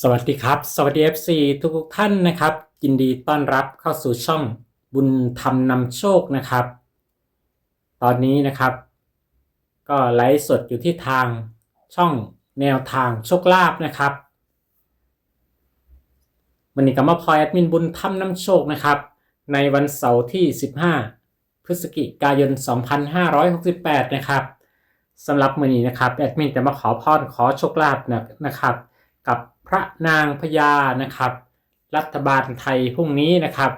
สวัสดีครับ สวัสดี FC ทุกทุกท่านนะครับ ยินดีต้อนรับเข้าสู่ช่องบุญธรรมนำโชคนะครับ ตอนนี้นะครับ ก็ไลฟ์สดอยู่ที่ทางช่องแนวทางโชคลาภนะครับวันนี้ก็มาพลอยแอดมินบุญธรรมนำโชคนะครับ ในวันเสาร์ที่ 15 พฤศจิกายน 2568 นะครับสำหรับมื้อนี้นะครับแอดมินจะมาขอพรขอโชคลาภนะนะครับ กับ พระนางพญานะครับ รัฐบาลไทยพรุ่งนี้นะครับ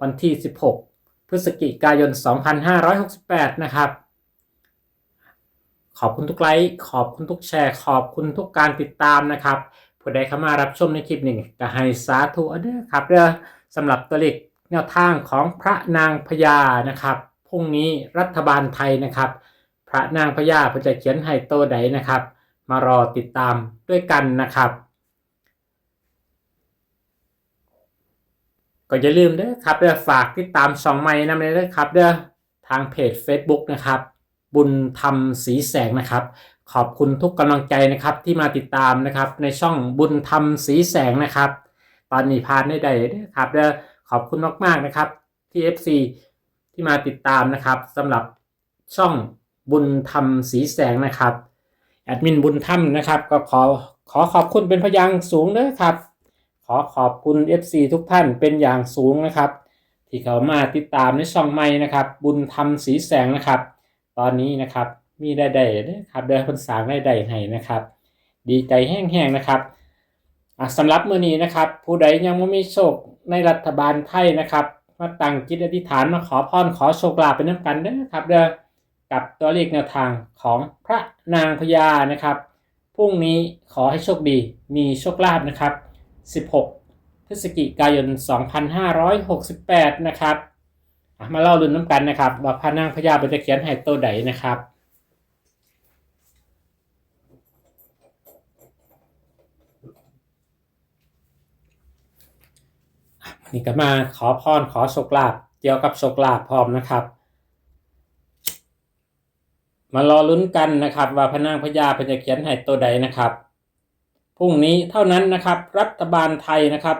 วันที่ 16 พฤศจิกายน 2568 นะครับ ขอบคุณทุกไลค์ขอบคุณทุกแชร์ขอบคุณทุกการติดตามนะครับผู้ใดเข้ามารับชมในคลิปหนี้ก็ให้สาธุเด้อครับเด้อสำหรับตัวเลขแนวทางของพระนางพญานะครับพรุ่งนี้รัฐบาลไทยนะครับ พระนางพญาเพื่อจะเขียนให้โตใดนะครับ มารอติดตามด้วยกันนะครับ ก็อย่าลืมเด้อครับเด้อฝากติดตามช่องใหม่นำเลยเด้อครับเด้อทางเพจ Facebook นะครับ บุญธรรมสีแสงนะครับ ขอบคุณทุกกำลังใจนะครับที่มาติดตามนะครับในช่องบุญธรรมสีแสงนะครับ ตอนนี้พานได้ใดเด้อครับเด้อขอบคุณมากๆนะครับที่ FC ที่มาติดตามนะครับสำหรับช่องบุญธรรมสีแสงนะครับแอดมินบุญธรรมนะครับ ก็ขอขอขอบคุณเป็นพยางสูงเด้อครับ ขอขอบคุณ FC ทุกท่านเป็นอย่างสูงนะครับ ที่เขามาติดตามในช่องใหม่นะครับ บุญธรรมสีแสงนะครับ ตอนนี้นะครับมีได้ได้เด้อครับเดินคนสร้างได้ได้ให้นะครับ ดีใจแห้งๆนะครับสำหรับมื้อนี้นะครับ ผู้ใดยังไม่มีโชคในรัฐบาลไทยนะครับมาตั้งจิตอธิษฐานมาขอพรขอโชคลาภเป็นน้ำกันเด้อครับเด้อกับตัวเลขแนวทางของพระนางพญานะครับพรุ่งนี้ขอให้โชคดีมีโชคลาภนะครับ 16 พฤศจิกายน 2568 นะครับอะมาเล่าลุ้นน้ำกันนะครับ ว่าพระนางพญาเป็นจะเขียนให้ตัวใดนะครับนี่ก็มาขอพรขอโชคลาภเกี่ยวกับโชคลาภพร้อมนะครับ มารอลุ้นกันนะครับ ว่าพระนางพญาเป็นเขียนให้ตัวใดนะครับ พรุ่งนี้เท่านั้นนะครับ รัฐบาลไทยนะครับ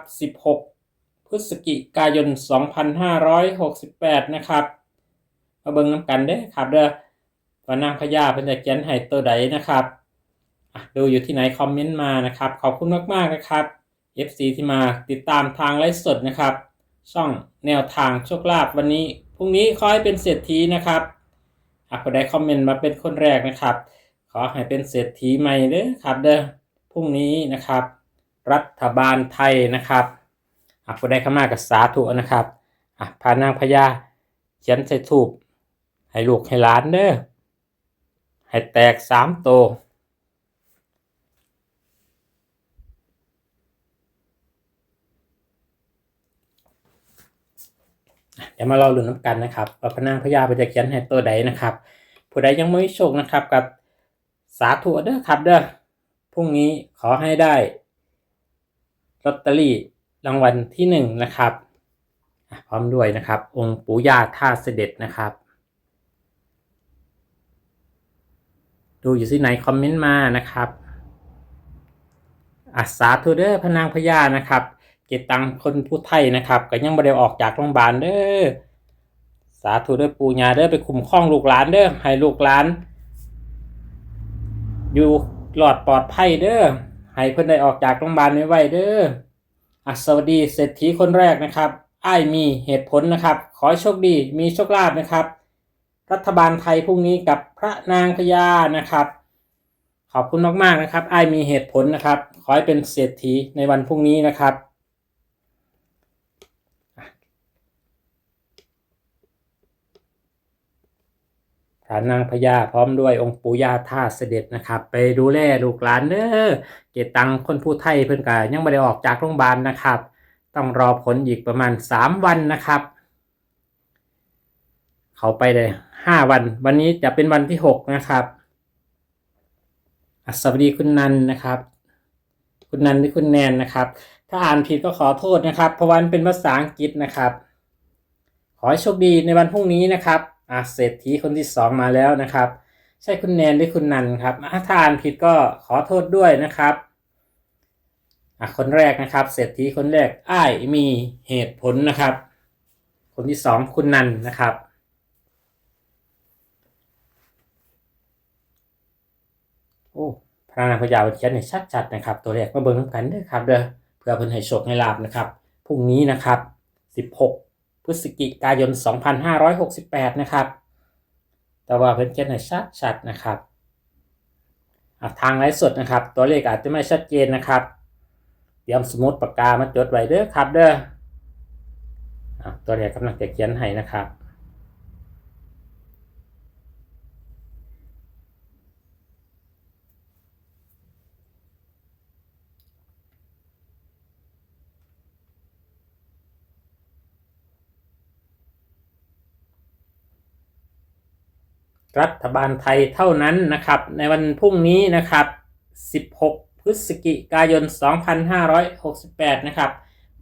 16 พฤศจิกายน 2568 นะครับ มาเบิ่งน้ำกันเด้ครับเด้อว่านางพญาเพิ่นจะเขียนให้ตัวใดนะครับดูอยู่ที่ไหนคอมเมนต์มานะครับ ขอบคุณมากๆนะครับ FC ที่มาติดตามทางไลฟ์สดนะครับ ช่องแนวทางโชคลาภวันนี้พรุ่งนี้ขอให้เป็นเศรษฐีนะครับอะผู้ใดคอมเมนต์มาเป็นคนแรกนะครับ ขอให้เป็นเศรษฐีใหม่เด้อครับเด้อ รุ่งนี้นะครับ รัฐบาลไทยนะครับอะผู้ใดเข้ามากับสาธุนะครับอะพานางพญาเขียนใส่ทูบให้ลูกให้หลานเด้อให้แตกสามโตเดี๋ยวมารอลุ้นน้ำกันนะครับว่าพระนางพญาจะเขียนให้ตัวใดนะครับ ผู้ใดยังไม่โชคนะครับกับสาธุเด้อครับเด้อ รุ่งนี้ขอให้ได้ลอตเตอรี่รางวัลที่หนึ่งนะครับ พร้อมด้วยนะครับ องค์ปู่ย่าท่าเสด็จนะครับ ดูอยู่ที่ไหนคอมเมนต์มานะครับอาสาธุเดอพระนางพญานะครับ เกตังคนผู้ไทยนะครับก็ยังบ่ได้ออกจากโรงพยาบาลเด้อสาธุเด้อปู่ยาเด้อไปคุมครองลูกหลานเด้อให้ลูกหลาน อยู่ หลอดปลอดภัยเด้อให้เพิ่นได้ออกจากโรงพยาบาลไวๆเด้ออะสวัสดีเศรษฐีคนแรกนะครับอ้ายมีเหตุผลนะครับ ขอโชคดีมีโชคลาภนะครับ รัฐบาลไทยพรุ่งนี้กับพระนางพญานะครับ ขอบคุณมากๆนะครับอ้ายมีเหตุผลนะครับ ขอให้เป็นเศรษฐีในวันพรุ่งนี้นะครับ พระนางพญาพร้อมด้วยองค์ปู่ย่าท่าเสด็จนะครับ ไปดูแลลูกหลานเด้อเกตังคนผู้ไทยเพิ่นก็ยังไม่ได้ออกจากโรงพยาบาลนะครับ ต้องรอผลอีกประมาณสามวันนะครับ เขาไปเลยห้าวัน วันนี้จะเป็นวันที่หกนะครับสวัสดีคุณนันนะครับ คุณนันหรือคุณแนนนะครับ ถ้าอ่านผิดก็ขอโทษนะครับ เพราะวันเป็นภาษาอังกฤษนะครับ ขอให้โชคดีในวันพรุ่งนี้นะครับ อะเศรษฐีคนที่สองมาแล้วนะครับ ใช่คุณแนนหรือคุณนันครับอ้าอ่านผิดก็ขอโทษด้วยนะครับอะคนแรกนะครับ เศรษฐีคนแรกอ้ายมีเหตุผลนะครับ คนที่สองคุณนันนะครับโอ้พระนางพญาวันเขียนในชัดๆนะครับ ตัวแรกมาเบิ่งนำกันด้อครับเด้อเพื่อเพิ่นให้โชคให้ลาบนะครับพรุ่งนี้นะครับ 16 พฤศจิกายน 2568 นะครับ แต่ว่าเพิ่นเขียนให้ชัดๆนะครับทางไลฟ์สดนะครับ ตัวเลขอาจจะไม่ชัดเจนนะครับ เตรียมสมุดปากกามาจดไว้เด้อครับเด้อตัวเลขกำลังจะเขียนให้นะครับ รัฐบาลไทยเท่านั้นนะครับ ในวันพรุ่งนี้นะครับ 16 พฤศจิกายน 2568 นะครับ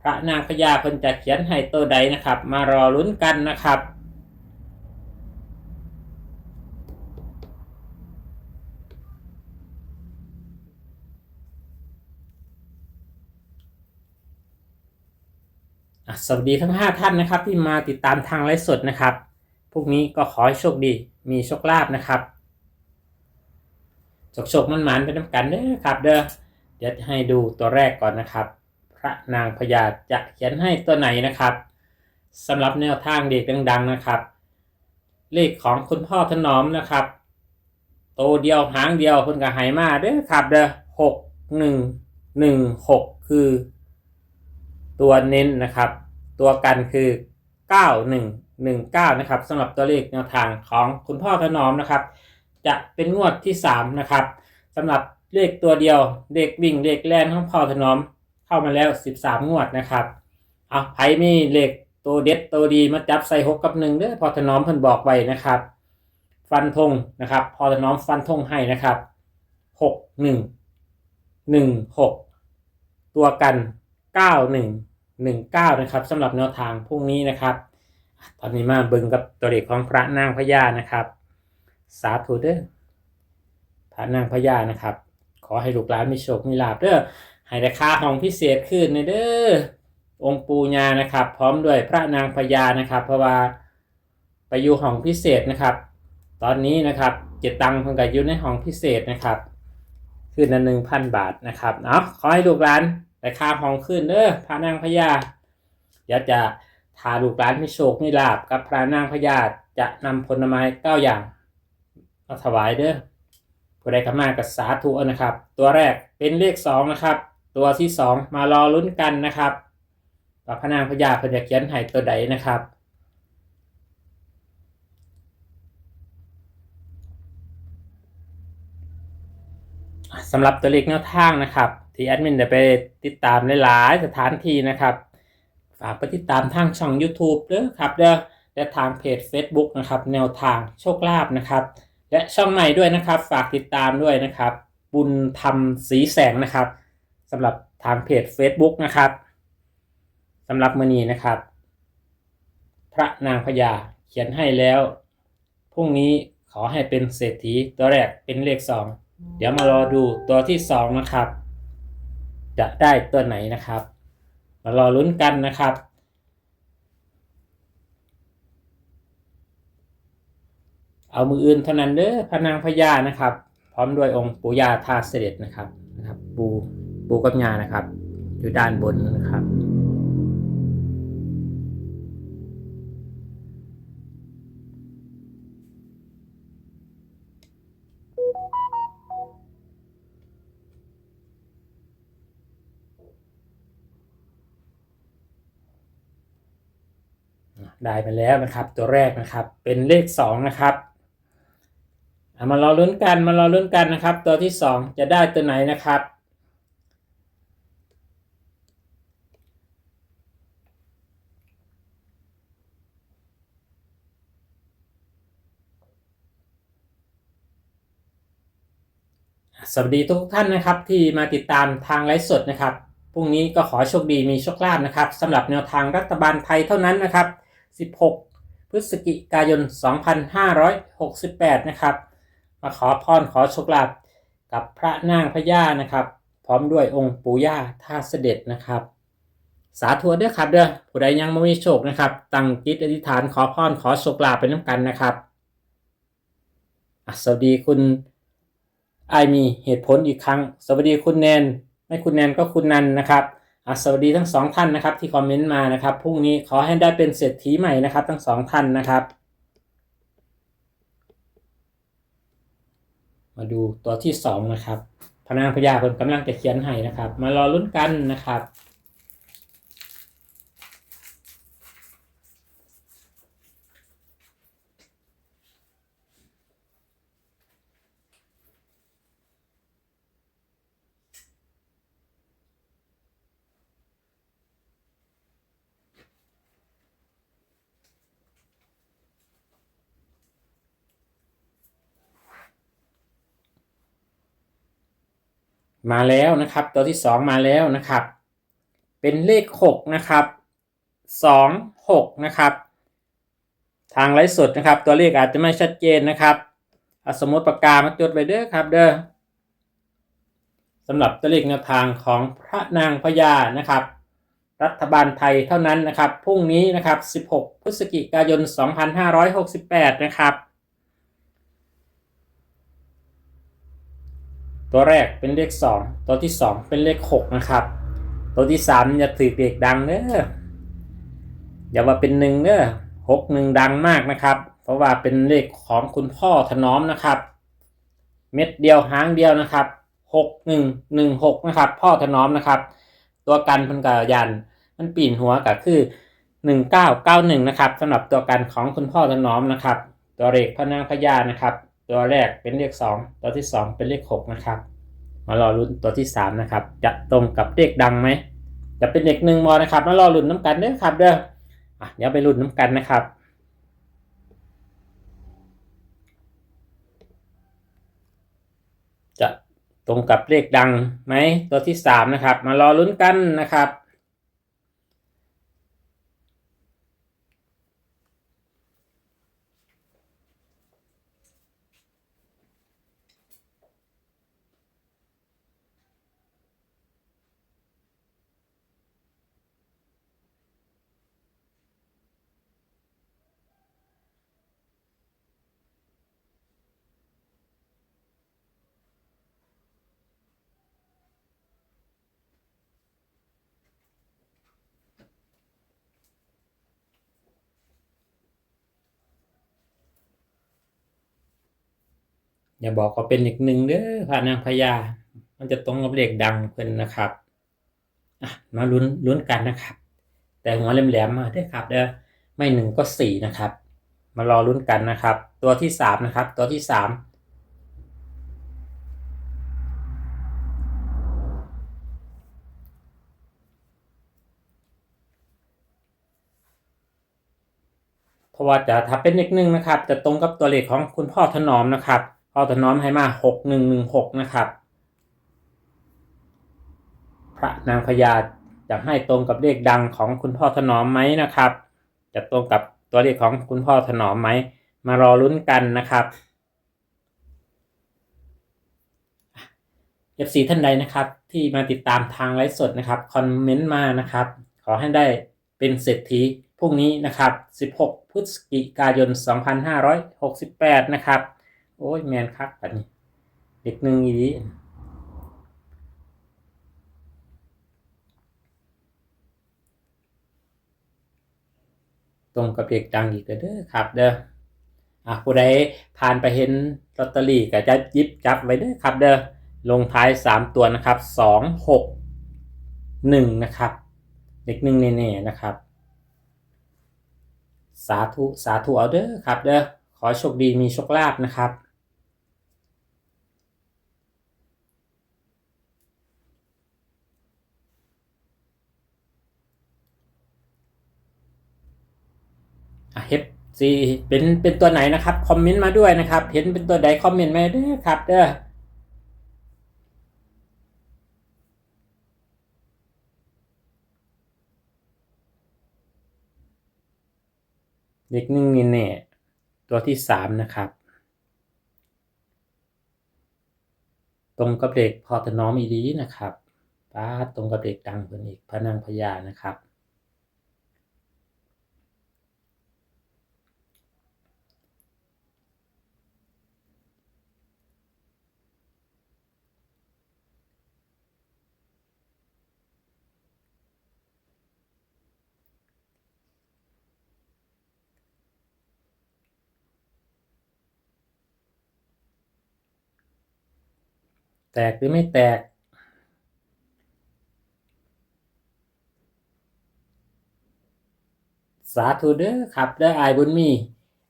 พระนางพญาเพิ่นจะเขียนให้ตัวใดนะครับ มารอลุ้นกันนะครับสวัสดีทั้ง 5 ท่านนะครับที่มาติดตามทางไลฟ์สดนะครับ วกนี้ก็ขอให้โชคดี มีโชคลาภนะครับโชคโชคมันหมานไปน้ำกันเด้อครับ เด้อเดี๋ยวจะให้ดูตัวแรกก่อนนะครับ พระนางพญาจะเขียนให้ตัวไหนนะครับสำหรับแนวทางเด็กดัง ๆนะครับ เลขของคุณพ่อถนอมนะครับ โตวเดียวหางเดียวเพิ่นก็ใหายมาเด้อครับ เด้อหกหนึ่งหนึ่งหกคือ ตัวเน้นนะครับ ตัวกันคือ9119นะครับสำหรับตัวเลขแนวทางของคุณพ่อถนอมนะครับ จะเป็นงวดที่3นะครับสำหรับเลขตัวเดียวเลขวิ่งเลขแลนของพ่อถนอมเข้ามาแล้ว 13 งวดนะครับเอาไผมีเลขตัวเด็ดตัวดีมาจับใส่6กับ1เด้อพ่อถนอมเพิ่นบอกไว้นะครับ ฟันธงนะครับพ่อถนอมฟันธงให้นะครับ6 1 1 6ตัวกัน91 19นะครับสำหรับแนวทางพรุ่งนี้นะครับ ตอนนี้มาเบิ่งกับตัวเลขของพระนางพญานะครับ สาธุเด้อพระนางพญานะครับ ขอให้ลูกหลานมีโชคมีลาภเด้อให้ราคาห้องพิเศษขึ้นเด้อองค์ปูญานะครับ พร้อมด้วยพระนางพญานะครับ เพราะว่าไปอยู่ห้องพิเศษนะครับ ตอนนี้นะครับเจตังค์เพิ่งกับอยู่ในห้องพิเศษนะครับขึ้นละหนึ่งพันบาทนะครับเนาะขอให้ลูกหลานราคาห้องขึ้นเด้อพระนางพญาเดี๋ยวจะ ทาลูกหลานมีโชคมีลาบกับพระนางพญาจะนำผลไม้เก้าอย่างมาถวายเด้อผู้ใดกำมากับสาธุนะครับ ตัวแรกเป็นเลขสองนะครับ ตัวที่สองมารอลุ้นกันนะครับว่าพระนางพญาเพิ่นจะเขียนให้ตัวใดนะครับสำหรับตัวเลขแนวทางนะครับ ที่แอดมินได้ไปติดตามหลายๆสถานที่นะครับ ฝากไปติดตามทางช่อง YouTube เด้อครับเด้อและทางเพจ Facebook นะครับ แนวทางโชคลาภนะครับ และช่องใหม่ด้วยนะครับ ฝากติดตามด้วยนะครับ บุญธรรมสีแสงนะครับสำหรับทางเพจ Facebook นะครับสำหรับมือนีนะครับ พระนางพญาเขียนให้แล้วพรุ่งนี้ขอให้เป็นเศรษฐีตัวแรกเป็นเลขสองเดี๋ยวมารอดูตัวที่สองนะครับ จะได้ตัวไหนนะครับ มารอลุ้นกันนะครับ เอามืออื่นเท่านั้นเด้อพนางพญานะครับ พร้อมด้วยองค์ปู่ย่าทาเสด็จนะครับนะครับปูปูกับยานะครับ อยู่ด้านบนนะครับ ได้ไปแล้วนะครับ ตัวแรกนะครับ เป็นเลขสองนะครับมารอลุ้นกันมารอลุ้นกันนะครับ ตัวที่สองจะได้ตัวไหนนะครับ สวัสดีทุกท่านนะครับที่มาติดตามทางไลฟ์สดนะครับพรุ่งนี้ก็ขอโชคดีมีโชคลาภนะครับสำหรับแนวทางรัฐบาลไทยเท่านั้นนะครับ 16 พฤศจิกายน 2568 นะครับ มาขอพรขอโชคลาภกับพระนางพญานะครับ พร้อมด้วยองค์ปู่ย่าท่าเสด็จนะครับ สาธุเด้อครับเด้อผู้ใดยังไม่มีโชคนะครับ ตั้งจิตอธิษฐานขอพรขอโชคลาภไปน้ำกันนะครับสวัสดีคุณไอมีเหตุผลอีกครั้ง สวัสดีคุณแนน ไม่คุณแนนก็คุณนันนะครับ อะสวัสดีทั้งสองท่านนะครับ ที่คอมเมนต์มานะครับพรุ่งนี้ขอให้ได้เป็นเศรษฐีใหม่นะครับ ทั้งสองท่านนะครับ มาดูตัวที่สองนะครับพนางพญาคนกำลังจะเขียนให้นะครับ มารอลุ้นกันนะครับ มาแล้วนะครับ ตัวที่สองมาแล้วนะครับ เป็นเลขหกนะครับสองหกนะครับ ทางไลฟ์สดนะครับ ตัวเลขอาจจะไม่ชัดเจนนะครับเอาสมมติปากกามาจดไว้เด้อครับ เด้อสำหรับตัวเลขแนวทางของพระนางพญานะครับ รัฐบาลไทยเท่านั้นนะครับพรุ่งนี้นะครับ 16 พฤศจิกายน 2568 นะครับ ตัวแรกเป็นเลข 2 ตัวที่ 2 เป็นเลข 6 นะครับ ตัวที่3อย่าถือเลขดังเด้ออย่าว่าเป็นหนึ่งเด้อหกหนึ่งดังมากนะครับ เพราะว่าเป็นเลขของคุณพ่อถนอมนะครับ เม็ดเดียวหางเดียวนะครับหกหนึ่งหนึ่งหกนะครับ พ่อถนอมนะครับ ตัวกันพันกับยันมันปีนหัวก็คือหนึ่งเก้าเก้าหนึ่งนะครับสำหรับตัวกันของคุณพ่อถนอมนะครับ ตัวเลขพระนางพญานะครับ ตัวแรกเป็นเลขสองตัวที่สองเป็นเลขหกนะครับ มารอลุ้นตัวที่สามนะครับ จะตรงกับเลขดังไหม จะเป็นเด็กหนึ่งมอนะครับ มารอลุ้นน้ำกันเด้อครับเด้ออะเดี๋ยวไปลุ้นน้ำกันนะครับจะตรงกับเลขดังไหมตัวที่สามนะครับ มารอลุ้นกันนะครับ อย่าบอกว่าเป็นเลขหนึ่งเด้อพระนางพญา มันจะตรงกับเลขดังเพิ่นนะครับมาลุ้นลุ้นกันนะครับ แต่หัวแหลมๆมาเด้ครับเด้อไม่หนึ่งก็สี่นะครับ มารอลุ้นกันนะครับ ตัวที่สามนะครับ ตัวที่สามเพราะว่าจะถ้าเป็นเลขหนึ่งนะครับ จะตรงกับตัวเลขของคุณพ่อถนอมนะครับ พ่อถนอมให้มาหกหนึ่งหนึ่งหกนะครับ พระนางพญาจะให้ตรงกับเลขดังของคุณพ่อถนอมไหมนะครับ จะตรงกับตัวเลขของคุณพ่อถนอมไหม มารอลุ้นกันนะครับ FC ท่านใดนะครับ ที่มาติดตามทางไลฟ์สดนะครับคอมเมนต์มานะครับ ขอให้ได้เป็นเศรษฐีพรุ่งนี้นะครับ 16 พฤศจิกายน 2568 นะครับ โอ้ยแมนคับอันนี้ เด็กหนึ่งอีดีตรงกับเด็กดังอีกเด้อครับ เด้ออะผู้ใดผ่านไปเห็นลอตเตอรี่ก็จะยิบจับไว้เด้อครับ เด้อลงท้าย 3 ตัวนะครับ2 6 1นะครับ เด็กหนึ่งแน่ๆนะครับ สาธุสาธุเอาเด้อครับ เด้อขอโชคดีมีโชคลาภนะครับ เฮ็ดซีเป็นเป็นตัวไหนนะครับ คอมเมนต์มาด้วยนะครับ เห็นเป็นตัวใดคอมเมนต์มาด้อครับเด้อเด็กหนึ่งนี่แน่ตัวที่สามนะครับ ตรงกับเด็กพอถนอมอีดีนะครับป้าตรงกับเด็กดังเพิ่นอีกพระนางพญานะครับ แตกหรือไม่แตก สาธุเด้อครับเด้ออายบุญมี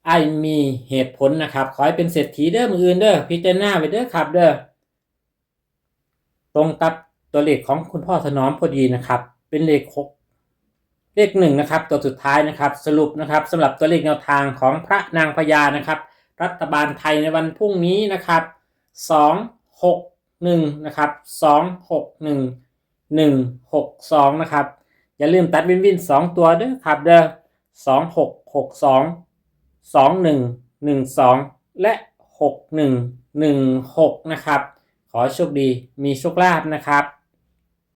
อายมีเหตุผลนะครับ ขอให้เป็นเศรษฐีเด้อมืออื่นเด้อพิจารณาไปเด้อครับเด้อตรงกับตัวเลขของคุณพ่อถนอมพอดีนะครับ เป็นเลขหกเลขหนึ่งนะครับ ตัวสุดท้ายนะครับ สรุปนะครับสำหรับตัวเลขแนวทางของพระนางพญานะครับ รัฐบาลไทยในวันพรุ่งนี้นะครับสองหก หนึ่งนะครับสองหกหนึ่งหนึ่งหกสองนะครับ อย่าลืมตัดวินวินสองตัวเด้อครับเด้อสองหกหกสองสองหนึ่งหนึ่งสองและหกหนึ่งหนึ่งหกนะครับ ขอโชคดีมีโชคลาภนะครับ